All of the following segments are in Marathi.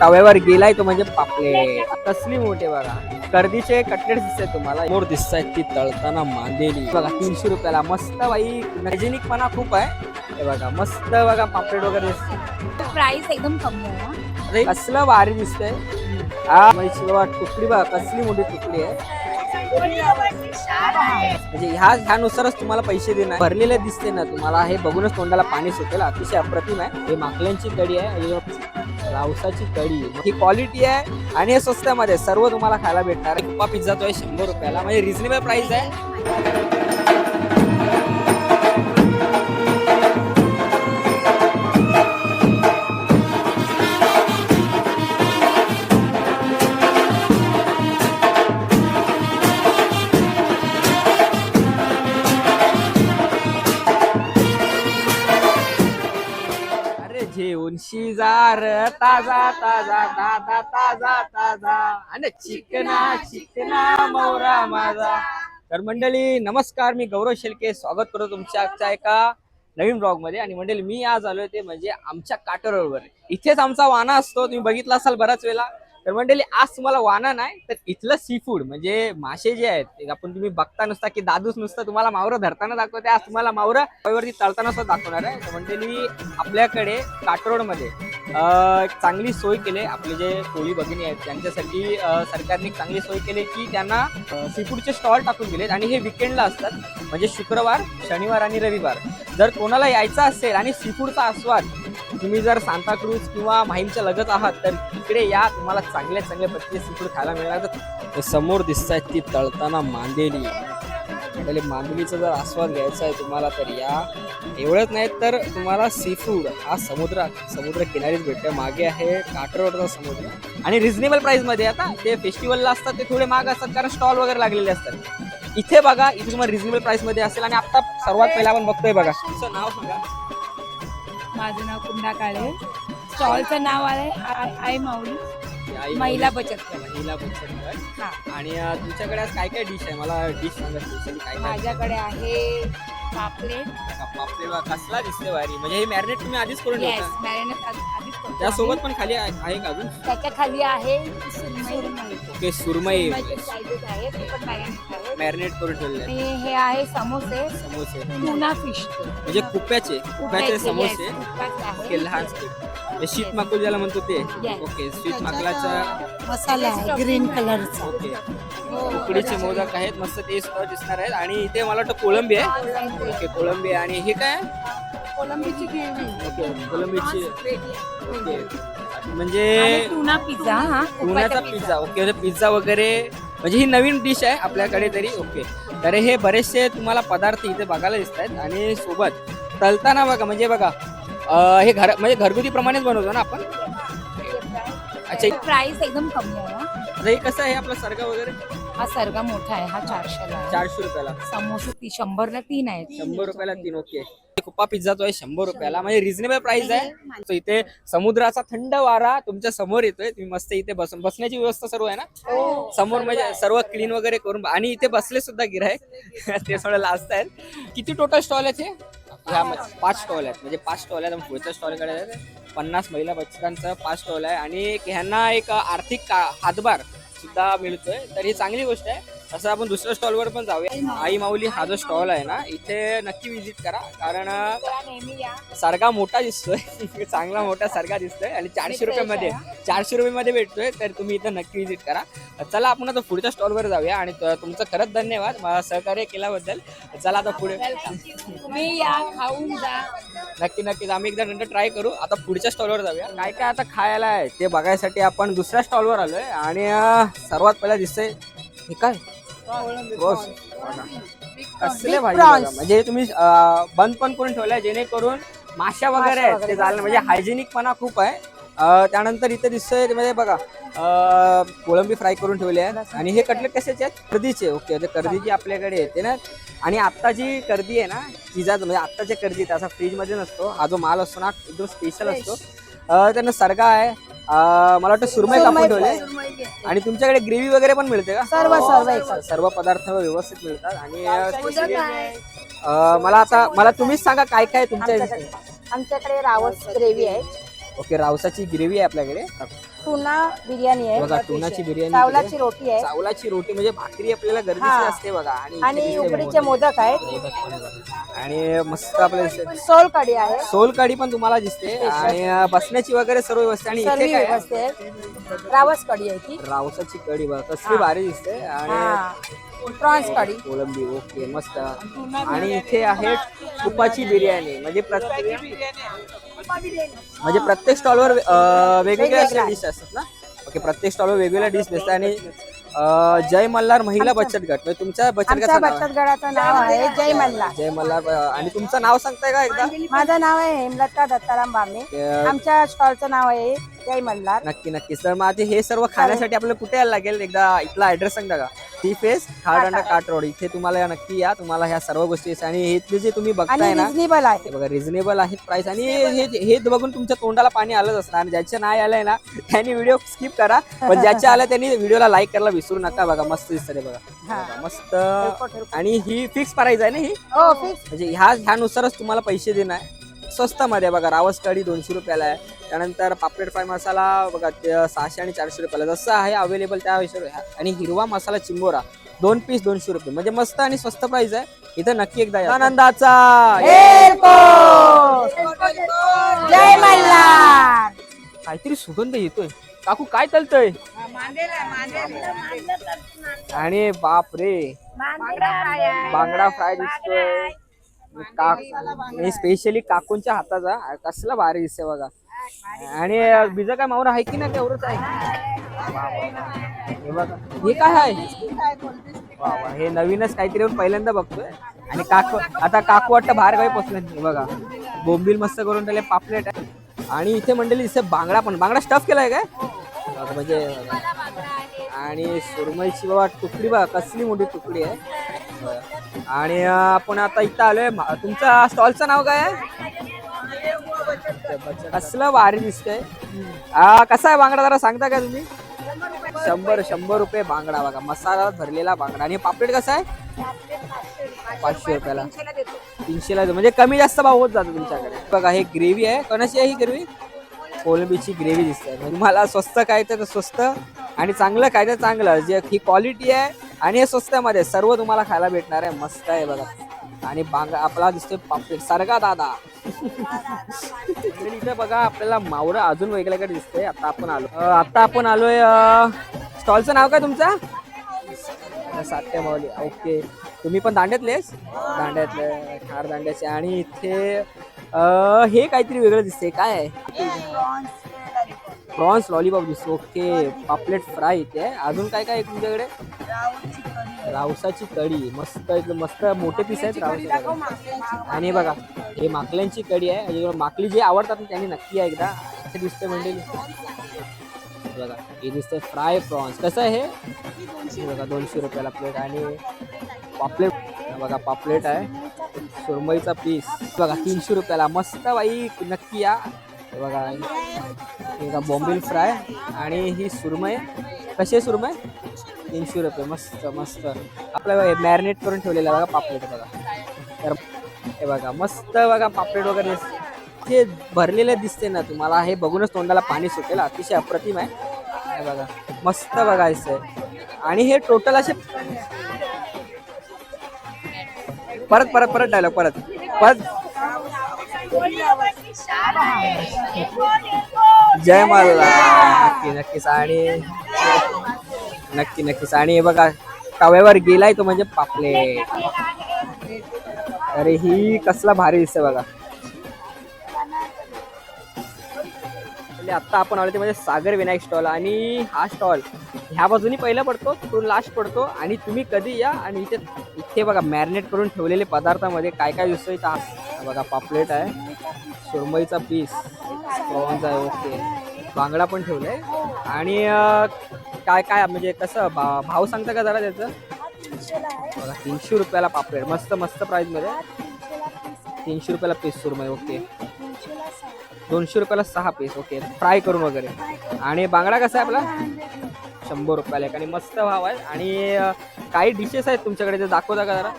तव्यावर गेलाय तो म्हणजे पापले कसली मोठे बघा. कर्दीचे कटलेट दिसते तुम्हाला. मोर दिसत आहेत ती तळताना मांदेली. बघा तीनशे रुपयाला मस्त बाई. हायजेनिकपणा खूप आहे. हे बघा मस्त बघा पापलेट वगैरे दिसते प्राइस एकदम कमी आहे हा. कसलं भारी दिसतंय. हा म्हणजे बघा तुकडी बघा कसली मोठी तुकडी आहे. म्हणजे ह्या ह्यानुसारच तुम्हाला पैसे देणार. भरलेले दिसते ना तुम्हाला. हे बघूनच तोंडाला पाणी सुटेल. अतिशय अप्रतिम आहे. हे माकल्यांची कडी आहे आणि रावसाची कडी ही क्वालिटी आहे आणि हे स्वस्तामध्ये सर्व तुम्हाला खायला भेटणार. कुप्पा पिझ्झा तो आहे शंभर रुपयाला. म्हणजे रिझनेबल प्राइस आहे. शिजार ताजा ताजा दादा ताजा ताजा. आणि चिकना चिकना मोरा माझा. तर मंडळी नमस्कार मी गौरव शेलके. स्वागत करतो तुमच्या आजच्या एका नवीन ब्लॉगमध्ये आणि मंडळी मी आज आलोय ते म्हणजे आमच्या काटरवर इथेच आमचा वाना असतो. तुम्ही बघितला असाल बराच वेळा तर मंडळी आज तुम्हाला वाना नाही तर इथलं सी फूड म्हणजे मासे जे आहेत आपण तुम्ही बघता नुसता की दादूच नुसतं तुम्हाला मावरं धरताना दाखवते आज तुम्हाला मावरं वरती तळताना सुद्धा दाखवणार आहे. तर मंडळी आपल्याकडे काटरोडमध्ये चांगली सोय केली आपले जे कोळी भगिनी आहेत त्यांच्यासाठी सरकारने चांगली सोय केली की त्यांना सी फूडचे स्टॉल टाकून दिलेत. आणि हे विकेंडला असतात म्हणजे शुक्रवार शनिवार आणि रविवार. जर कोणाला यायचं असेल आणि सी फूडचा आस्वाद तुम्ही जर सांताक्रूज किंवा माहीमच्या लगत आहात तर तिकडे या. तुम्हाला चांगले चांगले प्रत्येक सीफूड खायला मिळणार. तर समोर दिसत आहेत ती तळताना मांदेली. पहिले मांदेलीचा जर आस्वाद घ्यायचा आहे तुम्हाला तर या. एवढंच नाही तर तुम्हाला सी फूड हा समुद्र समुद्र किनारीच भेटतं मागे आहे काटरवरचा समुद्र. आणि रिझनेबल प्राईजमध्ये आता ते फेस्टिवलला असतात ते थोडे महाग असतात कारण स्टॉल वगैरे लागलेले असतात. इथे बघा इथे तुम्हाला रिझनेबल प्राईसमध्ये असेल. आणि आता सर्वात पहिला आपण बघतोय बघा. तुमचं नाव सांगा. माझं नाव कुंडा काळे स्टॉलचं नाव आहे आय आय माऊली. महिला बचत गट. महिला बचत गट. हा. आणि अं, तुमच्याकडे आज काय काय डिश आहे? मला डिश सांगा स्पेशली काय काय माझ्याकडे आहे पापलेट. कसला दिसते भारी. म्हणजे हे मॅरिनेट तुम्ही आधीच करून येस ठेवता? मॅरिनेट आधीच करतो त्यासोबत आम्ही. पण खाली आहे आहे का अजून? त्याच्याखाली आहे सुरमई. ओके सुरमई. सुरमईचे slices आहेत ते पण मॅरिनेट आहेत मॅरिनेट करून ठेवले आहे. आणि हे आहे समोसे. समोसे. टुना फिश म्हणजे कुप्याचे. कुप्याचे समोसे. ओके लहान हे शीत माकुल ज्याला म्हणतो ते. Yes. ओके शीत माकलाचा मसाला आहे ग्रीन कलरचा. ओके. उकडीचे मोदक आहेत मस्त ते सुद्धा दिसणार आहेत. आणि इथे मला वाटतं कोळंबी आहे. ओके कोळंबी आहे. आणि हे काय कोलंबीची ग्रेव्ही. ओके कोळंबीची. ओके. म्हणजे टुना पिझ्झा हा पिझ्झा. ओके म्हणजे पिझ्झा वगैरे म्हणजे ही नवीन डिश आहे आपल्याकडे तरी ओके. तर हे बरेचसे तुम्हाला पदार्थ इथे बघायला दिसत आहेत आणि सोबत तलताना बघा म्हणजे बघा हे घर म्हणजे घरगुती प्रमाणेच बनवतो ना आपण? अच्छा प्राइस एकदम कमी आहे हे कसं आहे आपला सरगा वगैरे? हा सर्गा मोठा आहे हा चारशेला चारशे रुपयाला. समोसे ती शंभरला तीन आहेत. शंभर रुपयाला तीन ओके. कुप्पा पिझ्झा तो आहे शंभर रुपयाला. म्हणजे रिझनेबल प्राइस आहे. तो इथे समुद्राचा थंड वारा तुमच्यासमोर येतोय. तुम्ही मस्त इथे बस बसण्याची व्यवस्था सर्व आहे ना? समोर म्हणजे सर्व क्लीन वगैरे करून आणि इथे बसले सुद्धा गिरायक ते थोडं लाजत आहेत. किती टोटल स्टॉल आहेत हे? पाच स्टॉल आहेत. म्हणजे पाच स्टॉल आहेत पुढच्या स्टॉलकडे पन्नास महिला बचतांचा पाच स्टॉल आहे. आणि ह्यांना एक आर्थिक हातभार सुद्धा मिळतोय. तर ही चांगली गोष्ट आहे. तसं आपण दुसऱ्या स्टॉलवर पण जाऊया. आई माऊली हा जो स्टॉल आहे ना इथे नक्की विजिट करा. कारण सरगा मोठा दिसतोय. चांगला मोठा सरगा दिसतोय. आणि चारशे रुपये मध्ये चारशे रुपये मध्ये भेटतोय. तर तुम्ही इथं नक्की विजिट करा. चला आपण आता पुढच्या स्टॉलवर जाऊया. आणि तुमचं खरंच धन्यवाद मला सहकार्य केल्याबद्दल. चला आता पुढे. तुम्ही या खाऊन जा. नक्की नक्कीच आम्ही एकदा नंतर ट्राय करू. आता पुढच्या स्टॉलवर जाऊया. काय काय आता खायला आहे ते बघायसाठी आपण दुसऱ्या स्टॉलवर आलोय. आणि सर्वात पहिला दिसतंय हे काय कसले भाजी बघा. म्हणजे तुम्ही अं, बंद पण करून ठेवलाय जेणेकरून माश्या वगैरे आहेत ते झालं म्हणजे हायजेनिक पणा खूप आहे. अं, त्यानंतर इथे दिसतंय ते म्हणजे बघा अं, कोळंबी फ्राय करून ठेवले आहेत. आणि हे कटलेट कशाचे आहेत? कर्दीचे. ओके कर्दी जी आपल्याकडे येते ना आणि आत्ता जी कर्दी आहे ना चिजाचं म्हणजे आत्ताच्या कर्दी त्याचा फ्रीजमध्ये नसतो. हा जो माल असतो ना एकदम स्पेशल असतो. अं, त्यांना सरगा आहे. अं, मला वाटतं सुरमई कापून ठेवले आणि तुमच्याकडे ग्रेव्ही वगैरे पण मिळते का? सर्व सर्व. सर्व पदार्थ व्यवस्थित मिळतात. आणि अं, specially, अं, मला आता मला तुम्हीच सांगा काय काय तुमच्या? आमच्याकडे रावस ग्रेव्ही आहे. ओके रावसाची ग्रेव्ही आहे आपल्याकडे. टुना बिर्याणी आहे बघा टुनाची बिर्याणी चावलाची रोटी आहे. चावलाची रोटी म्हणजे भाकरी आपल्याला गरजेची हा. असते बघा. आणि उकडीचे मोदक. आहेत मोदक पण आहे बघा. आणि मस्त आपले सोल कढी आहे. सोलकढी पण तुम्हाला दिसते. आणि अं, बसण्याची वगैरे सर्व व्यवस्था आणि सर्व इथे काय आहे? आहे. रावस कढी आहे ती. रावसाची कढी बघा कसली भारी दिसते. आणि हा. प्रॉन्स कढी. कोलंबी ओके मस्त. आणि इथे आहे तुपाची बिर्याणी. म्हणजे प्रत्येक म्हणजे प्रत्येक स्टॉलवर वेगवेगळ्या वेगवेगळ्या. डिश असतात ना? ओके प्रत्येक स्टॉलवर वेगवेगळ्या डिश दिसतात आणि जय मल्हार महिला बचत गट. म्हणजे तुमच्या बचत आमच्या गटाचं नाव? बचत गटाचं नाव आहे जय मल्ला आहे? जय मल्हार आणि तुमचं नाव सांगताय का एकदा? माझं नाव आहे हेमलता दत्ताराम बामणे. अं, आमच्या स्टॉलचं नाव आहे जय मल्हार. नक्की नक्की. मग आता हे सर्व खाण्यासाठी आपल्याला कुठे यायला लागेल? एकदा इथला ऍड्रेस सांगता का? टी फेस खारदांडा काट रोड इथे तुम्हाला नक्की या. तुम्हाला ह्या सर्व गोष्टी आणि इथले जे तुम्ही बघताय ना रिझनेबल आहे. हे बघा रिझनेबल आहेत प्राइस आणि हे हे बघून तुमच्या तोंडाला पाणी आलंच असणार. आणि ज्याच्या नाही आलंय ना त्यांनी व्हिडिओ स्किप करा. पण ज्याच्या आलं त्यांनी व्हिडिओला लाईक करायला विसरू नका. बघा मस्त दिसतं ते बघा. हा. बघा, मस्त. आणि ही फिक्स प्राइस आहे ना ही? हो म्हणजे ह्या ह्यानुसारच तुम्हाला पैसे देणं आहे स्वस्तामध्ये बघा रावस कढी दोनशे रुपयाला आहे. त्यानंतर पापलेट फ्राय मसाला बघा सहाशे आणि चारशे रुपयाला जसं आहे अवेलेबल त्या आणि हिरवा मसाला चिंबोरा दोन पीस दोनशे रुपये. म्हणजे मस्त आणि स्वस्त प्राइस आहे. इथं नक्की एकदा. आनंदाचा. जय मल्हार! काहीतरी सुगंध येतोय. काकू काय चालतंय? आणि बाप रे बांगडा फ्राय दिसतोय. काक स्पेशली काकूंच्या हाताचा. कसला भारी दिसतोय बघा. आणि बीजा काय मावरा आहे की नाही तेवढंच आहे? हे बघा हे काय आहे? वा वा हे नवीनच काहीतरी येऊन पहिल्यांदा बघतोय. आणि काकू आता काकू वाटतं बाहेर काही पोचलं नाही बघा बोंबील मस्त करून त्याला पापलेट आहे. आणि इथे मंडळी इथे बांगडा पण बांगडा स्टफ केलाय काय? म्हणजे आणि सुरमईची बाबा तुकडी बघा कसली मोठी तुकडी आहे. आणि आपण आता इथं आलोय तुमचा स्टॉलचं नाव काय आहे? कसलं भारी दिसतंय. आ, कसा आहे बांगडा? जरा सांगता का तुम्ही? शंभर शंभर रुपये बांगडा बघा. मसाला भरलेला बांगडा. आणि पापलेट कसा आहे? पाचशे रुपयाला. तीनशेला म्हणजे कमी जास्त भाव होत जातो तुमच्याकडे. बघा हे ग्रेव्ही आहे. कोणाची आहे ही ग्रेव्ही? कोलंबीची ग्रेव्ही दिसते. म्हणजे तुम्हाला स्वस्त काय तर स्वस्त आणि चांगलं काय तर चांगलं. जे ही क्वालिटी आहे आणि हे स्वस्तामध्ये सर्व तुम्हाला खायला भेटणार आहे. मस्त आहे बघा. आणि बांग आपला दिसतोय पापलेट. सारखा दादा. इथे बघा आपल्याला मावरा अजून वेगळ्याकडे दिसतंय. आता आपण आलो. आता आपण आलोय स्टॉलचं नाव काय तुमचं? सात्या मावली. ओके. तुम्ही पण दांड्यातलेस दांड्यातले ठार दांड्याचे. आणि इथे हे काहीतरी वेगळं दिसते काय प्रॉन्स लॉलीपॉप दिसतो ओके. पापलेट फ्राय इथे. अजून काय काय आहे तुमच्याकडे? रावसाची कढी मस्त एकदम मस्त मोठे पीस आहेत रावसाची कढी. आणि बघा हे माकल्यांची कढी आहे. माकली जे आवडतात ना त्यांनी नक्की आहे एकदा. इथे दिसते म्हणजे बघा हे दिसतंय फ्राय प्रॉन्स. कसं आहे हे? हे बघा दोनशे रुपयाला प्लेट आणि पापलेट. बघा पापलेट आहे. सुरमईचा पीस बघा तीनशे रुपयाला. मस्त बाई नक्की या. हे बघा हे बघा बॉम्बिल फ्राय. आणि ही सुरमई. कशी आहे सुरमई? तीनशे रुपये मस्त मस्त. आपलं मॅरिनेट करून ठेवलेलं बघा पापलेट बघा. तर हे बघा मस्त बघा पापलेट वगैरे. हे भरलेलं दिसते ना तुम्हाला हे बघूनच तोंडाला पाणी सुटेल. अतिशय अप्रतिम आहे. हे बघा मस्त बघायचं आणि हे टोटल असे परत परत परत डायलॉग परत. परत. जय मला नक्की नक्कीच. आणि नक्की नक्कीच. आणि हे बघा तव्यावर गेलाय तो म्हणजे पापलेट. अरे ही कसला भारी दिसते बघा. म्हणजे आता आपण आलो ते म्हणजे सागर विनायक स्टॉल आणि हा स्टॉल ह्या बाजूनी पहिला पडतो तो लास्ट पडतो आणि तुम्ही कधी या आणि इथे इथे बघा मॅरिनेट करून ठेवलेले पदार्थामध्ये काय काय दिसतो इथं? बघा पापलेट आहे. सुरमईचा पीस प्रॉन्स आहे ओके. बांगडा पण ठेवलाय. आणि काय काय म्हणजे कसं भा भाव सांगता का जरा त्याचं? बघा तीनशे रुपयाला पापलेट मस्त मस्त प्राईसमध्ये तीनशे रुपयाला पीस सुरमई ओके दोनशे रुपयाला सहा पीस ओके फ्राय करून वगैरे. आणि बांगडा कसा आहे आपला? शंभर रुपयाला एक. आणि मस्त भाव आहे. आणि अं, काही डिशेस आहेत तुमच्याकडे ते दाखवता का जरा?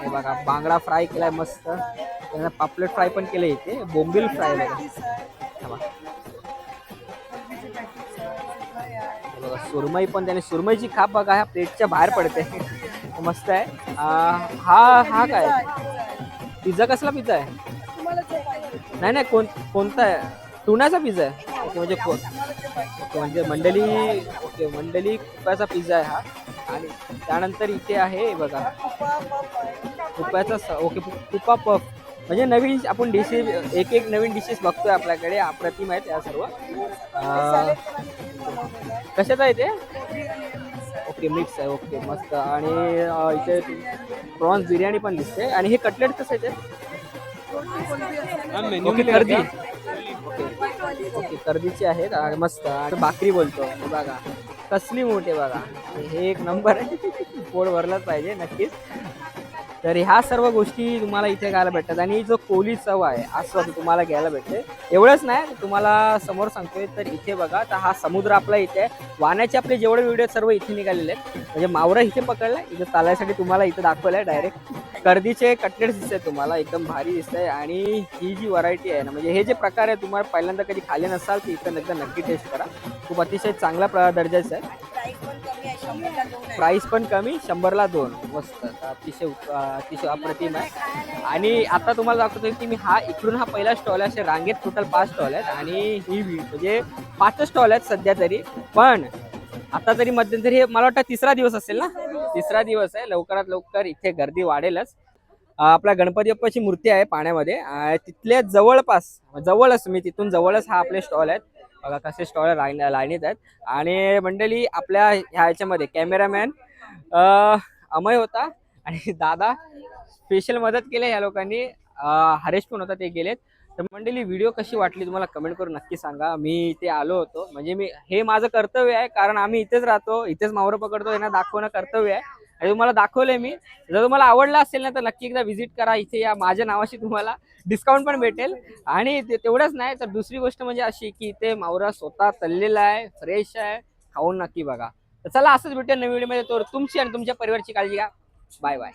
हे बघा बांगडा फ्राय केलाय मस्त. त्यांना पापलेट फ्राय पण केले इथे. बोंबिल फ्राय बघा. सुरमई पण त्याने सुरमईची खाप बघा ह्या प्लेटच्या बाहेर पडते. मस्त आहे. हा हा काय? पिझ्झा कसला पिझ्झा आहे? नाही नाही कोण कोणता आहे? टुनाचा पिझ्झा आहे. ओके म्हणजे कोण ओके म्हणजे मंडली ओके मंडली कुप्याचा पिझ्झा आहे हा. आणि त्यानंतर इथे आहे बघा. कुप्याचा स- ओके कुपा पफ. म्हणजे नवीन आपण डिशेस एक एक नवीन डिशेस बघतोय आपल्याकडे. अप्रतिम आहेत या सर्व. कशाचं आहे ते? ओके मिक्स आहे ओके मस्त. आणि इथे प्रॉन्स बिर्याणी पण दिसते. आणि हे कटलेट कसं आहे ते? ओके कर्दी. ओके ओके कर्दीचे आहेत. आणि मस्त. आणि भाकरी बोलतो. बघा. कसली मोठे बघा. हे एक नंबर आहे. पोट भरलाच पाहिजे नक्कीच. तर ह्या सर्व गोष्टी तुम्हाला इथे घ्यायला भेटतात. आणि जो कोली चव आहे आसपास तुम्हाला घ्यायला भेटते एवढंच नाही तुम्हाला समोर सांगतोय तर इथे बघा तर हा समुद्र आपला इथे आहे. वाण्याचे आपले जेवढे व्हिडिओ सर्व इथे निघालेले आहेत. म्हणजे मावरा इथे पकडलाय इथे चालायसाठी तुम्हाला इथे दाखवलंय डायरेक्ट गर्दीचे कटलेट्स दिसत तुम्हाला एकदम भारी दिसत आहे आणि ही जी व्हरायटी आहे ना म्हणजे हे जे प्रकार आहे तुम्हाला पहिल्यांदा कधी खाल्ले नसाल तर इथं एकदा नक्की टेस्ट करा. खूप अतिशय चांगला प्र- आहे. प्राइस पण कमी शंभरला दोन. मस्त. अतिशय अतिशय अप्रतिम आहे. आणि आता तुम्हाला दाखवतो की मी हा इकडून हा पहिला स्टॉल आहे असे रांगेत टोटल पाच स्टॉल आहेत. आणि ही म्हणजे पाच स्टॉल आहेत सध्या तरी. पण आता तरी मध्यंतरी हे मला वाटतं तिसरा दिवस असेल ना? तिसरा दिवस आहे. लवकरात लवकर इथे गर्दी वाढेलच. आपल्या गणपती बाप्पाची मूर्ती आहे पाण्यामध्ये. तिथल्या जवळपास जवळच मी तिथून जवळच हा आपले स्टॉल आहेत. बघा कसे स्टॉल लाईन लाईनीत आहेत. आणि मंडळी आपल्या ह्या याच्यामध्ये कॅमेरामॅन अमय होता आणि दादा स्पेशल मदत केली या लोकांनी. हरेश पण होता ते गेलेत. तर मंडळी व्हिडिओ कशी वाटली तुम्हाला कमेंट करून नक्की सांगा. मी इथे आलो होतो. म्हणजे मी हे माझं कर्तव्य आहे कारण आम्ही इथेच राहतो इथेच मावरं पकडतो यांना दाखवणं कर्तव्य आहे. आणि तुम्हाला दाखवलंय मी. जर तुम्हाला आवडलं असेल ना तर नक्की एकदा व्हिजिट करा. इथे या माझ्या नावाशी तुम्हाला डिस्काउंट पण भेटेल. आणि ते तेवढंच नाही तर दुसरी गोष्ट म्हणजे अशी की इथे मावरा स्वतः तललेला आहे फ्रेश आहे खाऊन नक्की बघा. तर चला असंच भेटेल नवीन व्हिडिओमध्ये तर तुमची आणि तुमच्या परिवारची काळजी घ्या. Bye bye